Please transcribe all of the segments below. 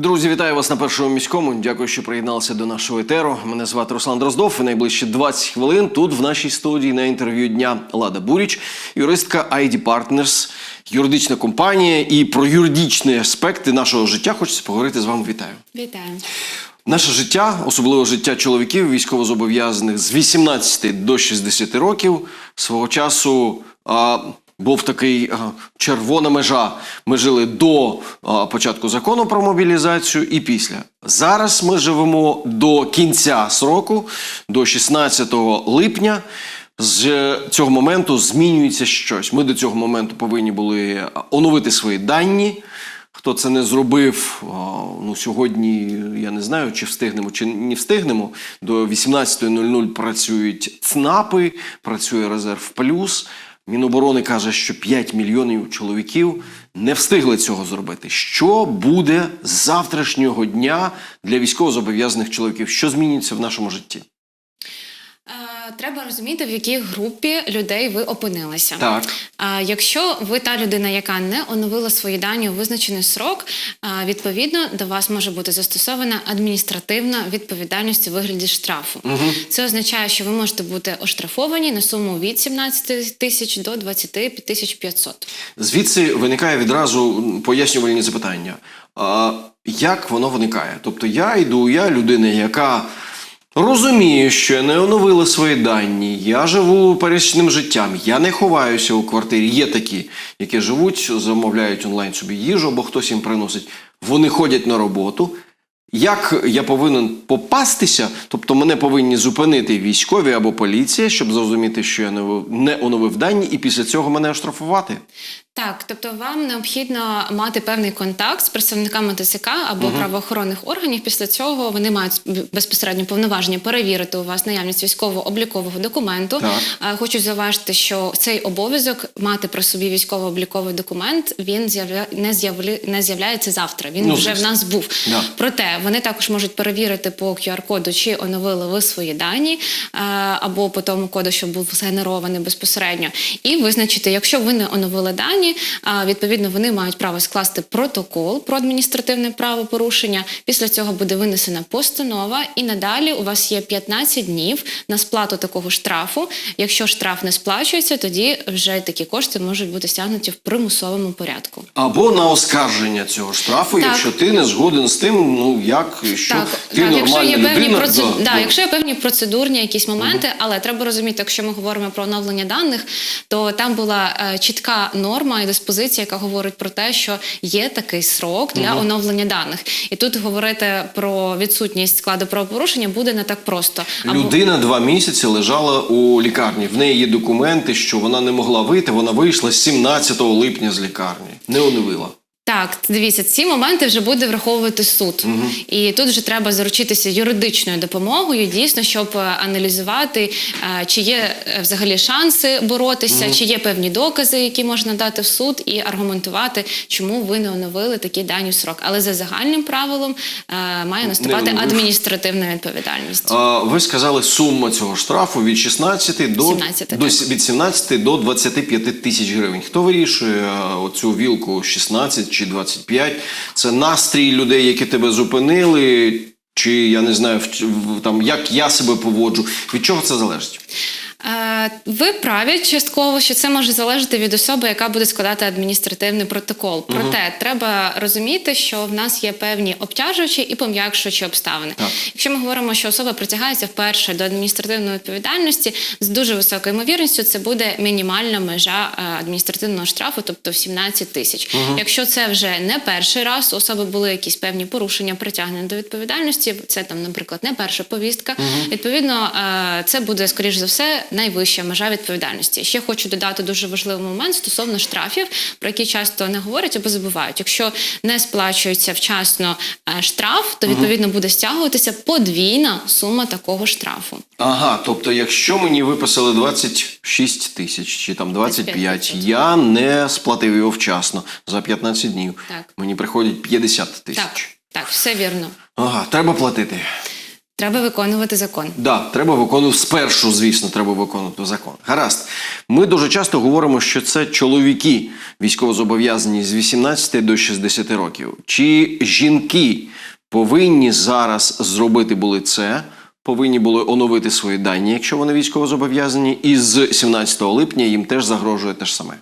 Друзі, вітаю вас на першому міському. Дякую, що приєдналися до нашого етеру. Мене звати Руслан Дроздов. І найближчі 20 хвилин тут в нашій студії на інтерв'ю дня Лада Буріч, юристка ID Partners, юридична компанія. І про юридичні аспекти нашого життя хочеться поговорити з вами. Вітаю. Вітаю. Наше життя, особливо життя чоловіків, військовозобов'язаних з 18 до 60 років, свого часу а, був такий червона межа. Ми жили до початку закону про мобілізацію і після. Зараз ми живемо до кінця сроку, до 16 липня. З цього моменту змінюється щось. Ми до цього моменту повинні були оновити свої дані. Хто це не зробив, ну сьогодні я не знаю, чи встигнемо, чи не встигнемо. До 18.00 працюють ЦНАПи, працює резерв плюс. Міноборони каже, що 5 мільйонів чоловіків не встигли цього зробити. Що буде з завтрашнього дня для військовозобов'язаних чоловіків? Що зміниться в нашому житті? Треба розуміти, в якій групі людей ви опинилися. Так. А якщо ви та людина, яка не оновила свої дані у визначений срок, а, відповідно до вас може бути застосована адміністративна відповідальність у вигляді штрафу. Це означає, що ви можете бути оштрафовані на суму від 17 тисяч до 25 тисяч 500. Звідси виникає відразу пояснювальні запитання. А, як воно виникає? Тобто я йду, я людина, яка розуміє, що я не оновила свої дані, я живу пересічним життям, я не ховаюся у квартирі. Є такі, які живуть, замовляють онлайн собі їжу, або хтось їм приносить. Вони ходять на роботу. Як я повинен попастися, тобто мене повинні зупинити військові або поліція, щоб зрозуміти, що я не оновив дані, і після цього мене оштрафувати. Так, тобто вам необхідно мати певний контакт з представниками ТСК або правоохоронних органів. Після цього вони мають безпосередньо повноваження перевірити у вас наявність військово-облікового документу. Так. Хочу зауважити, що цей обов'язок мати при собі військово-обліковий документ він з'явля... не, з'являється завтра. Він Ну, вже в нас був. Да. Проте вони також можуть перевірити по QR-коду, чи оновили ви свої дані або по тому коду, що був згенерований безпосередньо, і визначити, якщо ви не оновили дані, відповідно вони мають право скласти протокол про адміністративне правопорушення. Після цього буде винесена постанова, і надалі у вас є 15 днів на сплату такого штрафу. Якщо штраф не сплачується, тоді вже такі кошти можуть бути стягнуті в примусовому порядку. Або на оскарження цього штрафу, Так. якщо ти не згоден з тим, ну як що Так, ти так якщо є певні людина. процед... да, да, да. якщо є певні процедурні якісь моменти, але треба розуміти, якщо ми говоримо про оновлення даних, то там була е, чітка норма і диспозиція, яка говорить про те, що є такий срок для оновлення даних. І тут говорити про відсутність складу правопорушення буде не так просто. Людина два місяці лежала у лікарні. В неї є документи, що вона не могла вийти. Вона вийшла 17 липня з лікарні. Не оновила. Так, дивіться, ці моменти вже буде враховувати суд, і тут вже треба заручитися юридичною допомогою, дійсно, щоб е, аналізувати, е, чи є е, взагалі шанси боротися, чи є певні докази, які можна дати в суд, і аргументувати, чому ви не оновили такі дані в срок. Але за загальним правилом має наступати адміністративна відповідальність. Ви сказали сума цього штрафу від 16 до, 17, до від 17 до 25 тисяч гривень. Хто вирішує оцю вілку 16 чи 25? Це настрій людей, які тебе зупинили. Чи я не знаю, в- там як я себе поводжу. Від чого це залежить? Е, Ви праві частково, що це може залежати від особи, яка буде складати адміністративний протокол. Проте треба розуміти, що в нас є певні обтяжуючі і пом'якшуючі обставини. Так. Якщо ми говоримо, що особа притягається вперше до адміністративної відповідальності, з дуже високою ймовірністю це буде мінімальна межа е, адміністративного штрафу, тобто в 17 тисяч. Якщо це вже не перший раз, у особи були якісь певні порушення, притягнення до відповідальності, це там, наприклад, не перша повістка. Відповідно, е, це буде скоріш за все найвища межа відповідальності. Ще хочу додати дуже важливий момент стосовно штрафів, про які часто не говорять або забувають. Якщо не сплачується вчасно е, штраф, то відповідно буде стягуватися подвійна сума такого штрафу. Ага, тобто, якщо мені виписали 26 тисяч чи там 25, я не сплатив його вчасно за 15 днів. Так. Мені приходять 50 тисяч. Так, так, все вірно. Ага, треба платити. Треба виконувати закон. Да, треба виконувати спершу, звісно, треба виконувати закон. Гаразд. Ми дуже часто говоримо, що це чоловіки військовозобов'язані з 18 до 60 років. Чи жінки повинні зараз зробити були це? Повинні були оновити свої дані, якщо вони військовозобов'язані, і з 17 липня їм теж загрожує те ж саме.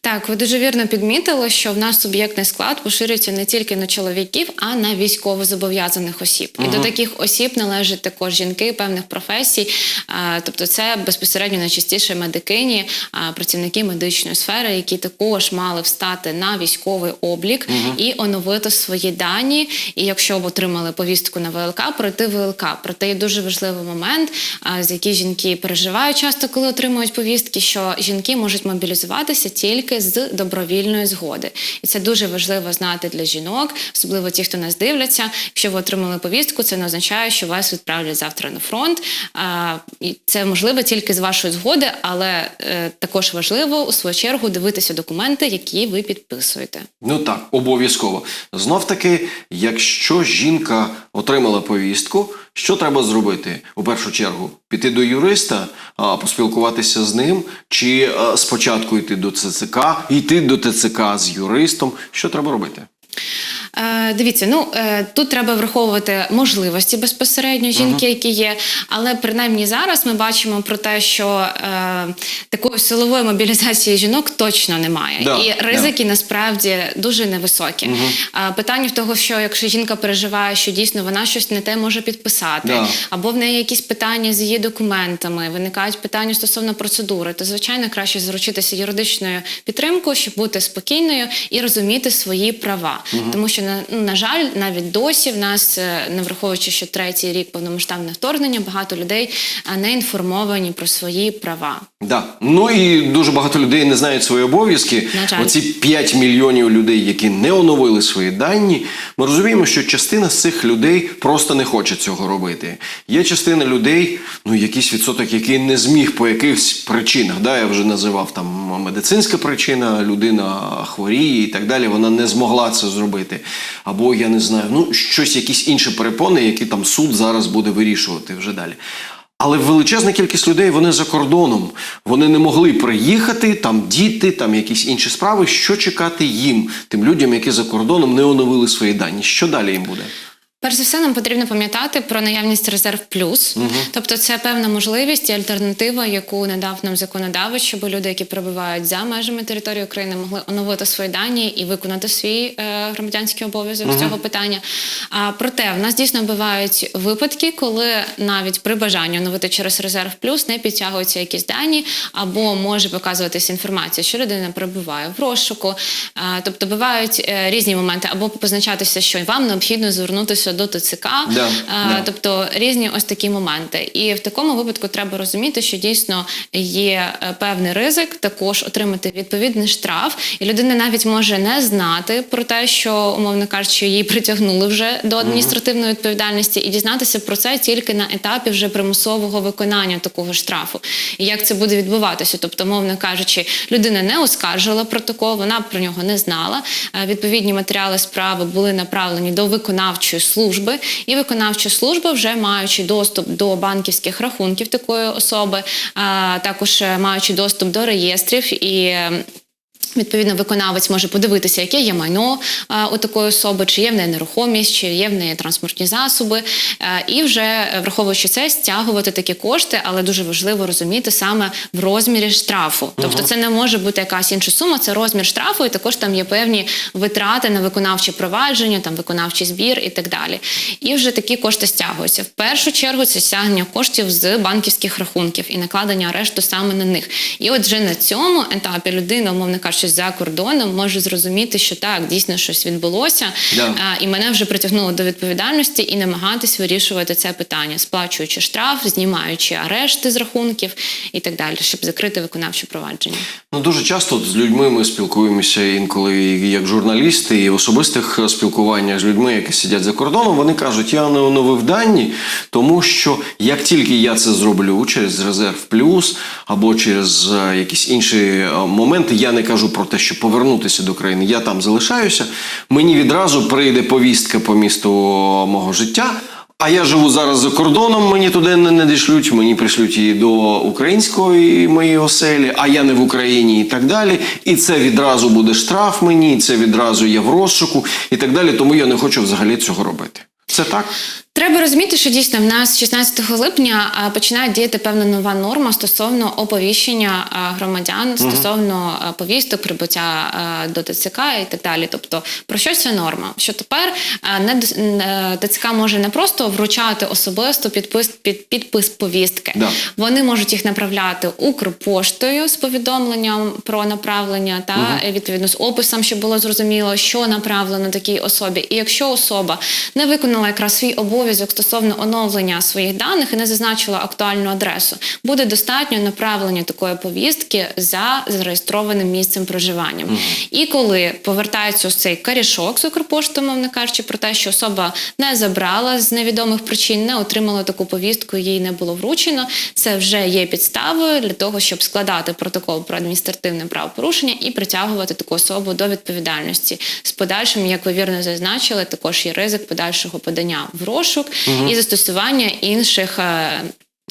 Так, ви дуже вірно підмітили, що в нас суб'єктний склад поширюється не тільки на чоловіків, а на військовозобов'язаних осіб. І до таких осіб належать також жінки певних професій. А, Тобто, це безпосередньо найчастіше медикині, а, працівники медичної сфери, які також мали встати на військовий облік і оновити свої дані. І якщо б отримали повістку на ВЛК, пройти ВЛК. Проте є дуже важливий момент, а, з який жінки переживають часто, коли отримують повістки, що жінки можуть мобілізуватися тільки з добровільної згоди, і це дуже важливо знати для жінок, особливо ті, хто нас дивляться. Якщо ви отримали повістку, це не означає, що вас відправлять завтра на фронт. А, і це можливо тільки з вашої згоди, але е, також важливо у свою чергу дивитися документи, які ви підписуєте. Ну так, обов'язково. Знов таки, якщо жінка отримала повістку, що треба зробити? У першу чергу піти до юриста, поспілкуватися з ним, чи спочатку йти до ЦЦК, йти до ТЦК з юристом. Що треба робити? Е, дивіться, ну е, тут треба враховувати можливості безпосередньо жінки, які є. Але принаймні зараз ми бачимо про те, що е, такої силової мобілізації жінок точно немає, Да, і ризики насправді дуже невисокі. Питання в того, що якщо жінка переживає, що дійсно вона щось не те може підписати, Да. або в неї якісь питання з її документами, виникають питання стосовно процедури, то звичайно краще заручитися юридичною підтримкою, щоб бути спокійною і розуміти свої права. Тому що на, ну, на жаль, навіть досі в нас, е, не враховуючи, що третій рік повномасштабне вторгнення, багато людей не інформовані про свої права. Да. Ну і дуже багато людей не знають свої обов'язки. Оці 5 мільйонів людей, які не оновили свої дані. Ми розуміємо, що частина з цих людей просто не хоче цього робити. Є частина людей, ну якийсь відсоток, який не зміг по якихось причинах. Да, я вже називав там медицинська причина, людина хворіє і так далі. Вона не змогла це зробити. Або я не знаю, ну щось, якісь інші перепони, які там суд зараз буде вирішувати вже далі. Але величезна кількість людей вони за кордоном. Вони не могли приїхати, там діти, там якісь інші справи. Що чекати їм, тим людям, які за кордоном не оновили свої дані? Що далі їм буде? Перш за все, нам потрібно пам'ятати про наявність резерв плюс, тобто це певна можливість і альтернатива, яку надав нам законодавець, щоб люди, які перебувають за межами території України, могли оновити свої дані і виконати свій е, громадянський обов'язок з цього питання. А проте в нас дійсно бувають випадки, коли навіть при бажанні оновити через резерв плюс не підтягуються якісь дані, або може показуватися інформація, що людина перебуває в розшуку. А, тобто бувають е, різні моменти, або позначатися, що вам необхідно звернутися до ТЦК. Да, А, да. Тобто різні ось такі моменти. І в такому випадку треба розуміти, що дійсно є е, певний ризик також отримати відповідний штраф, і людина навіть може не знати про те, що умовно кажучи, її притягнули вже до адміністративної відповідальності, і дізнатися про це тільки на етапі вже примусового виконання такого штрафу. І як це буде відбуватися? Тобто, мовно кажучи, людина не оскаржила протокол, вона про нього не знала. Е, Відповідні матеріали справи були направлені до виконавчої служби, і виконавча служба, вже маючи доступ до банківських рахунків такої особи, також е, маючи доступ до реєстрів і. Е, Відповідно, виконавець може подивитися, яке є майно у такої особи, чи є в неї нерухомість, чи є в неї транспортні засоби, е, і вже е, враховуючи це, стягувати такі кошти, але дуже важливо розуміти саме в розмірі штрафу. Тобто, це не може бути якась інша сума, це розмір штрафу, і також там є певні витрати на виконавче провадження, там виконавчий збір і так далі. І вже такі кошти стягуються. В першу чергу це стягнення коштів з банківських рахунків і накладення арешту саме на них. І от вже на цьому етапі людина, умовно кажучи, за кордоном може зрозуміти, що так дійсно щось відбулося, Да. а, і мене вже притягнуло до відповідальності і намагатись вирішувати це питання, сплачуючи штраф, знімаючи арешти з рахунків і так далі, щоб закрити виконавче провадження. Ну дуже часто з людьми ми спілкуємося інколи як журналісти, і в особистих спілкуваннях з людьми, які сидять за кордоном. Вони кажуть, я не оновив дані, тому що як тільки я це зроблю через резерв плюс або через е, якісь інші е, моменти, я не кажу про те, що повернутися до країни. Я там залишаюся. Мені відразу прийде повістка по місту мого життя. А я живу зараз за кордоном, мені туди не надішлють, мені прийшлють її до української моєї оселі, а я не в Україні і так далі. І це відразу буде штраф мені, це відразу є в розшуку і так далі. Тому я не хочу взагалі цього робити. Це так? Треба розуміти, що дійсно в нас 16 липня починає діяти певна нова норма стосовно оповіщення громадян стосовно повісток, прибуття до ТЦК і так далі. Тобто, про що ця норма? Що тепер не не- ТЦК може не просто вручати особисто підпис під підпис повістки. Да. Вони можуть їх направляти Укрпоштою з повідомленням про направлення та е, відповідно з описом, щоб було зрозуміло, що направлено такій особі. І якщо особа не виконала якраз свій обов'язок стосовно оновлення своїх даних і не зазначила актуальну адресу, буде достатньо направлення такої повістки за зареєстрованим місцем проживання. І коли повертається ось цей карішок з Укрпошти, мовно кажучи, про те, що особа не забрала з невідомих причин, не отримала таку повістку, їй не було вручено. Це вже є підставою для того, щоб складати протокол про адміністративне правопорушення і притягувати таку особу до відповідальності. З подальшим, як ви вірно зазначили, також є ризик подальшого подання в розшук і застосування інших.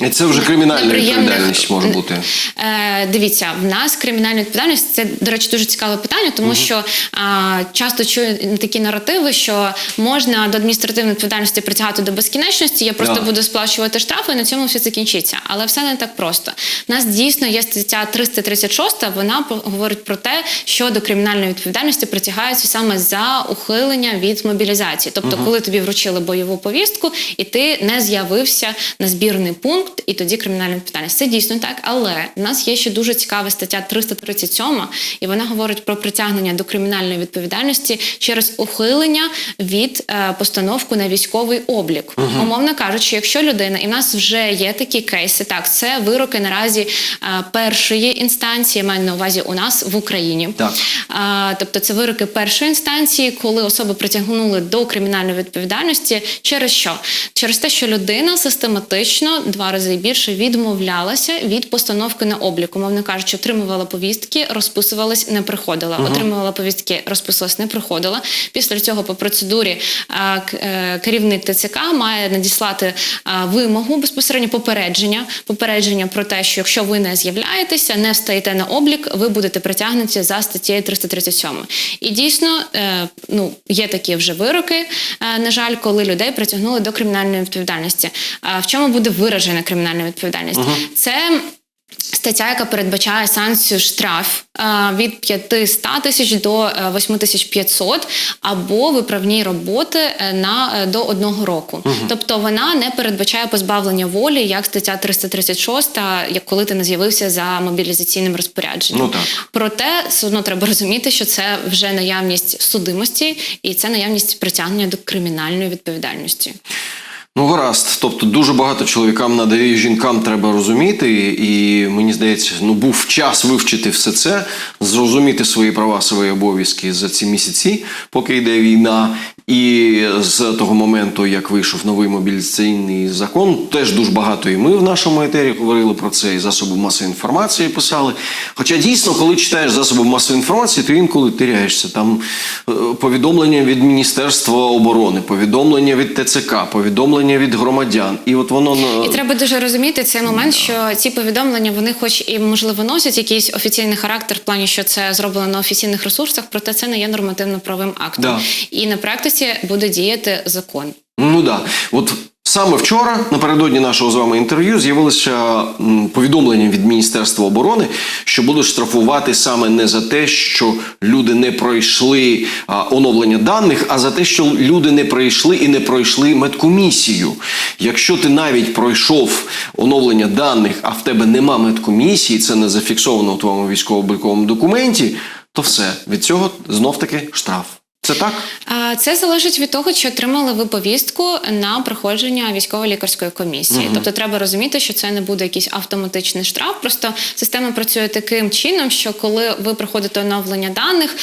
Це вже кримінальна відповідальність може бути. Е, дивіться, в нас кримінальна відповідальність це, до речі, дуже цікаве питання, тому що а, часто чую такі наративи, що можна до адміністративної відповідальності притягати до безкінечності. Я просто Да. буду сплачувати штрафи, і на цьому все закінчиться. Але все не так просто. У нас дійсно є стаття 336, Вона говорить про те, що до кримінальної відповідальності притягаються саме за ухилення від мобілізації. Тобто, коли тобі вручили бойову повістку, і ти не з'явився на збірний пункт, і тоді кримінальна відповідальність. Це дійсно так, але в нас є ще дуже цікава стаття 337, і вона говорить про притягнення до кримінальної відповідальності через ухилення від е, постановку на військовий облік. Умовно кажучи, якщо людина, і в нас вже є такі кейси, так це вироки наразі е, першої інстанції, маю на увазі у нас в Україні. Так. А, тобто це вироки першої інстанції, коли особи притягнули до кримінальної відповідальності через що? Через те, що людина систематично два рази і більше відмовлялася від постановки на облік. Мовно кажучи, отримувала повістки, розписувалась, не приходила. Отримувала повістки, розписувалась, не приходила. Після цього по процедурі е, керівник ТЦК має надіслати вимогу безпосередньо попередження, попередження про те, що якщо ви не з'являєтеся, не встаєте на облік, ви будете притягнуті за статтєю 337. І дійсно, е, ну є такі вже вироки, е, на жаль, коли людей притягнули до кримінальної відповідальності. А в чому буде виражена кримінальна відповідальність? Це Стаття, яка передбачає санкцію штраф е, від 500 тисяч до е, 8500 або виправні роботи е, на е, до одного року. Тобто вона не передбачає позбавлення волі, як стаття 336, як коли ти не з'явився за мобілізаційним розпорядженням. Ну, так. Проте все одно треба розуміти, що це вже наявність судимості і це наявність притягнення до кримінальної відповідальності. Ну, гаразд. Тобто дуже багато чоловікам надає жінкам треба розуміти, і мені здається, ну був час вивчити все це, зрозуміти свої права, свої обов'язки за ці місяці, поки йде війна. І з того моменту, як вийшов новий мобілізаційний закон, теж дуже багато і ми в нашому етері говорили про це, і засоби масової інформації писали. Хоча дійсно, коли читаєш засоби масової інформації, ти інколи теряєшся. Там е, повідомлення від Міністерства оборони, повідомлення від ТЦК, повідомлення від громадян. І от воно І треба дуже розуміти цей момент, що ці повідомлення вони, хоч і можливо, носять якийсь офіційний характер, в плані, що це зроблено на офіційних ресурсах, проте це не є нормативно-правовим актом. Да. І на практиці буде діяти закон. Ну да. От саме вчора, напередодні нашого з вами інтерв'ю, з'явилося повідомлення від Міністерства оборони, що будуть штрафувати саме не за те, що люди не пройшли а, оновлення даних, а за те, що люди не пройшли і не пройшли медкомісію. Якщо ти навіть пройшов оновлення даних, а в тебе нема медкомісії, це не зафіксовано у твоєму військово-обліковому документі, то все від цього знов таки штраф. Це так? Це залежить від того, чи отримали ви повістку на проходження військово-лікарської комісії. Тобто треба розуміти, що це не буде якийсь автоматичний штраф. Просто система працює таким чином, що коли ви проходите оновлення даних,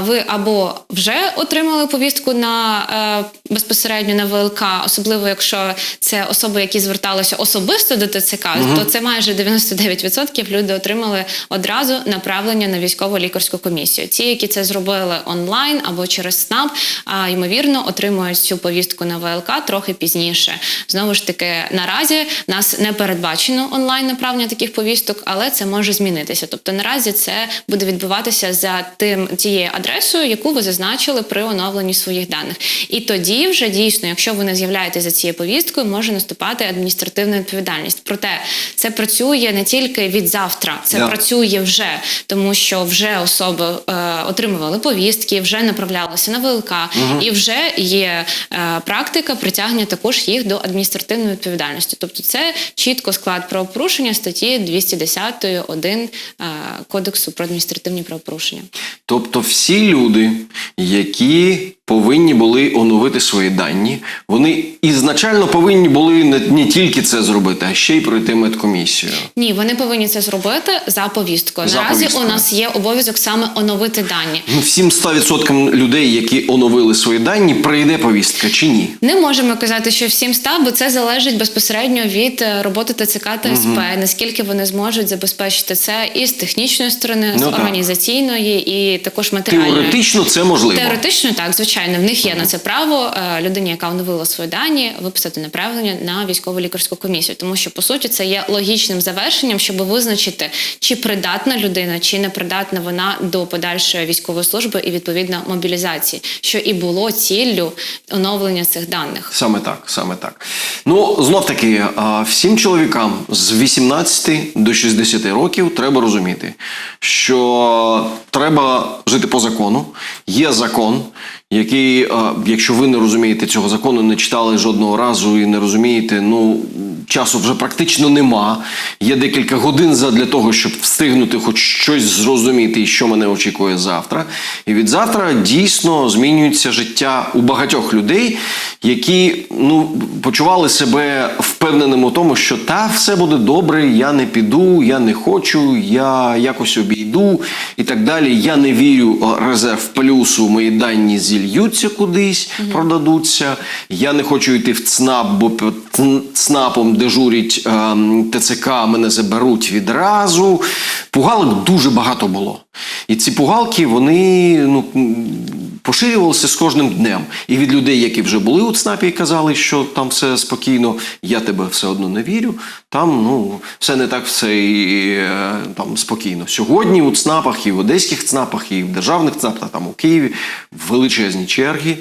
ви або вже отримали повістку на е, безпосередньо на ВЛК, особливо якщо це особи, які зверталися особисто до ТЦК, то це майже 99% люди отримали одразу направлення на військово лікарську комісію. Ті, які це зробили онлайн або через СНАП, а, ймовірно, отримують цю повістку на ВЛК трохи пізніше. Знову ж таки, наразі нас не передбачено онлайн направлення таких повісток, але це може змінитися. Тобто наразі це буде відбуватися за тим тією адресою, яку ви зазначили при оновленні своїх даних. І тоді вже дійсно, якщо ви не з'являєтеся за цією повісткою, може наступати адміністративна відповідальність. Проте це працює не тільки від завтра, це Да. працює вже, тому що вже особи е, отримували повістки, вже направлялися на ВЛК, і вже є е, практика притягнення також їх до адміністративної відповідальності. Тобто, це чітко склад правопорушення статті 210 1 е, Кодексу про адміністративні правопорушення. Тобто всі люди, які повинні були оновити свої дані, вони ізначально повинні були не, не тільки це зробити, а ще й пройти медкомісію. Ні, вони повинні це зробити за повісткою. За Наразі повісткою. у нас є обов'язок саме оновити дані. Ну, всім 100% людей, які оновили свої дані, прийде повістка чи ні? Не можемо казати, що всім ста, бо це залежить безпосередньо від е, роботи ТЦК та СП, наскільки вони зможуть забезпечити це і з технічної сторони, Ну, з так. організаційної, і також матеріальної. Теоретично це можливо. Теоретично так, звичайно, в них є на це право е, людині, яка оновила свої дані, виписати направлення на військово лікарську комісію, тому що по суті це є логічним завершенням, щоб визначити, чи придатна людина, чи не придатна вона до подальшої військової служби і відповідно мобілізації, що і було ціллю оновлення цих даних. Саме так, саме так. Ну, знов таки, всім чоловікам з 18 до 60 років треба розуміти, що треба жити по закону. Є закон, який, якщо ви не розумієте цього закону, не читали жодного разу і не розумієте, ну часу вже практично нема. Є декілька годин для того, щоб встигнути хоч щось зрозуміти, що мене очікує завтра. І від завтра дійсно змінюється життя у багатьох людей, які ну почували себе впевненими у тому, що та все буде добре, я не піду, я не хочу, я якось обійду і так далі. Я не вірю резерв плюсу, мої дані зільються кудись, продадуться. Я не хочу йти в ЦНАП, бо ЦНАПом дежурять е, ТЦК, мене заберуть відразу. Пугалок дуже багато було. І ці пугалки, вони ну, м, поширювалися з кожним днем. І від людей, які вже були у ЦНАПі і казали, що там все спокійно, я тебе все одно не вірю. Там ну, все не так все і, е, там, спокійно. Сьогодні у ЦНАПах, і в одеських ЦНАПах, і в державних ЦНАПах, там у Києві величезні черги.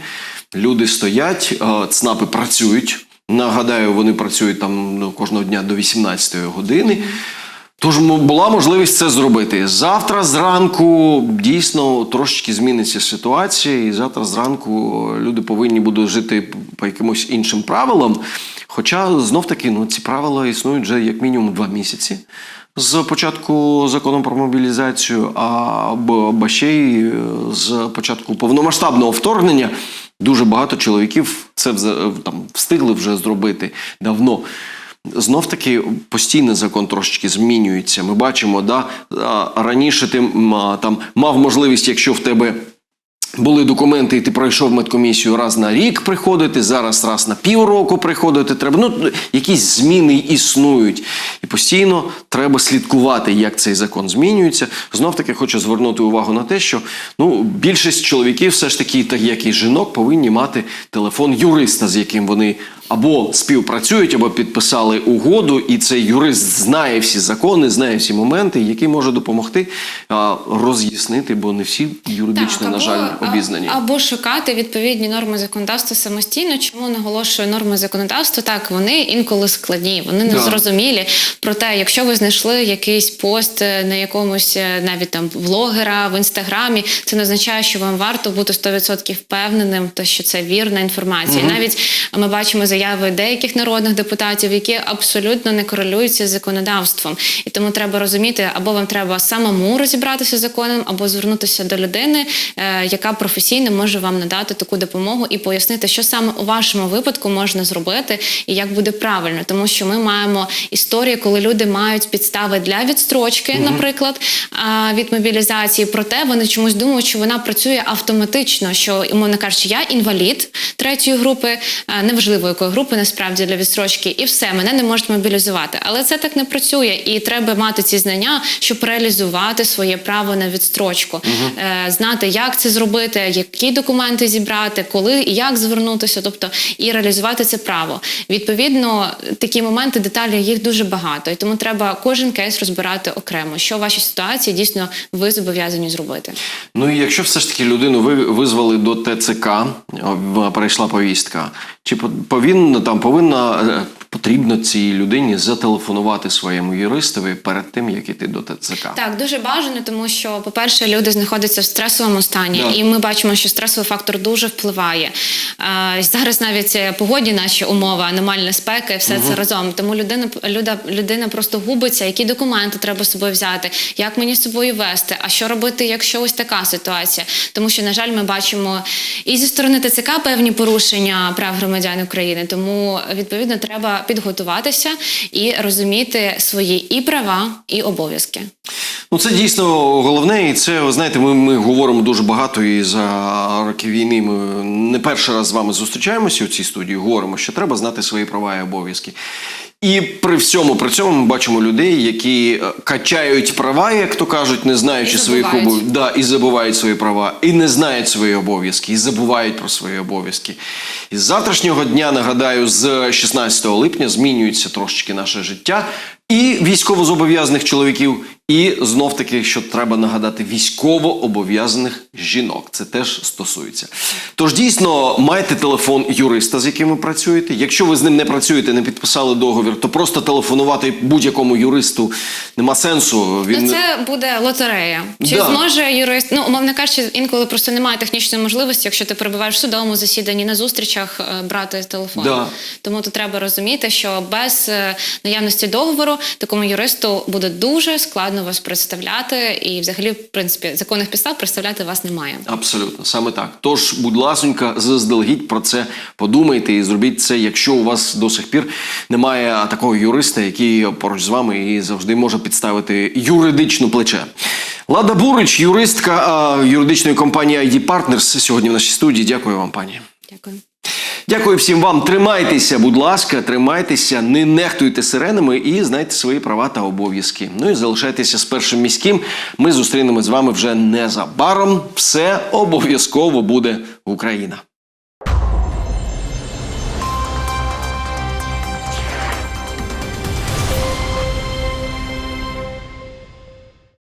Люди стоять, е, ЦНАПи працюють. Нагадаю, вони працюють там ну, кожного дня до 18 години. Тож була можливість це зробити. Завтра зранку дійсно трошечки зміниться ситуація, і завтра зранку люди повинні будуть жити по якимось іншим правилам. Хоча знов таки ну, ці правила існують вже як мінімум два місяці з початку закону про мобілізацію, а ще й е, з початку повномасштабного вторгнення дуже багато чоловіків це там встигли вже зробити давно. Знов таки постійно закон трошечки змінюється. Ми бачимо, да, раніше ти там мав можливість, якщо в тебе були документи, і ти пройшов медкомісію раз на рік приходити, зараз раз на півроку приходити треба. Ну, якісь зміни існують. І постійно треба слідкувати, як цей закон змінюється. Знов таки хочу звернути увагу на те, що ну, більшість чоловіків, все ж таки, так як і жінок, повинні мати телефон юриста, з яким вони або співпрацюють, або підписали угоду, і цей юрист знає всі закони, знає всі моменти, який може допомогти а, роз'яснити, бо не всі юридично, на жаль, обізнані. Або шукати відповідні норми законодавства самостійно. Чому наголошую норми законодавства? Так, вони інколи складні, вони Да. незрозумілі. Проте, якщо ви знайшли якийсь пост е, на якомусь е, навіть там блогера в інстаграмі, це не означає, що вам варто бути 100% впевненим, то що це вірна інформація. Навіть ми бачимо за заяви деяких народних депутатів, які абсолютно не корелюються з законодавством. І тому треба розуміти, або вам треба самому розібратися з законом, або звернутися до людини, е, яка професійно може вам надати таку допомогу і пояснити, що саме у вашому випадку можна зробити і як буде правильно, тому що ми маємо історії, коли люди мають підстави для відстрочки, наприклад, від мобілізації. Проте вони чомусь думають, що вона працює автоматично. Що умовно кажучи, я інвалід третьої групи, неважливо якої групи насправді для відстрочки, і все мене не можуть мобілізувати. Але це так не працює, і треба мати ці знання, щоб реалізувати своє право на відстрочку, Е, знати, як це зробити, які документи зібрати, коли і як звернутися, тобто і реалізувати це право. Відповідно, такі моменти, деталі їх дуже багато, і тому треба кожен кейс розбирати окремо, що в вашій ситуації дійсно ви зобов'язані зробити. Ну і якщо все ж таки людину ви визвали до ТЦК, о, перейшла повістка, чи по- повинна там повинна е, потрібно цій людині зателефонувати своєму юристові перед тим, як іти до ТЦК? Так, дуже бажано, тому що, по-перше, люди знаходяться в стресовому стані, Да. і ми бачимо, що стресовий фактор дуже впливає. Е, зараз навіть е, погодні наші умови, аномальна спека, і все це разом. Тому людина, люда, людина просто губиться, які документи треба з собою взяти, як мені з собою вести, а що робити, якщо ось така ситуація. Тому що, на жаль, ми бачимо і зі сторони ТЦК певні порушення прав громадян України. Тому відповідно треба підготуватися і розуміти свої і права, і обов'язки. Ну це дійсно головне, і це ви знаєте, ми, ми говоримо дуже багато і за роки війни. Ми не перший раз з вами зустрічаємося у цій студії. Говоримо, що треба знати свої права і обов'язки. І при всьому при цьому ми бачимо людей, які е, качають права, як то кажуть, не знаючи І своїх обов'язків. Да, і забувають свої права, і не знають свої обов'язки, і забувають про свої обов'язки. І з завтрашнього дня, нагадаю, з 16 липня змінюється трошечки наше життя. І військовозобов'язаних чоловіків, і знов таки, що треба нагадати, військово-обов'язаних жінок. Це теж стосується. Тож дійсно майте телефон юриста, з яким ви працюєте. Якщо ви з ним не працюєте, не підписали договір, то просто телефонувати будь-якому юристу нема сенсу. Він Ну, це буде лотерея. Чи Да. зможе юрист? Ну, умовно кажучи, інколи просто немає технічної можливості, якщо ти перебуваєш в судовому засіданні на зустрічах, е, брати телефон. Да. Тому тут треба розуміти, що без е, наявності договору такому юристу буде дуже складно вас представляти, і взагалі, в принципі, законних підстав представляти вас немає. Абсолютно, саме так. Тож, будь ласонька, заздалегідь про це подумайте і зробіть це, якщо у вас до сих пір немає такого юриста, який поруч з вами і завжди може підставити юридичну плече. Лада Бурич, юристка юридичної компанії ID Partners, сьогодні в нашій студії. Дякую вам, пані. Дякую. Дякую всім вам. Тримайтеся, будь ласка, тримайтеся, не нехтуйте сиренами і знайте свої права та обов'язки. Ну і залишайтеся з першим міським. Ми зустрінемось з вами вже незабаром. Все обов'язково буде Україна.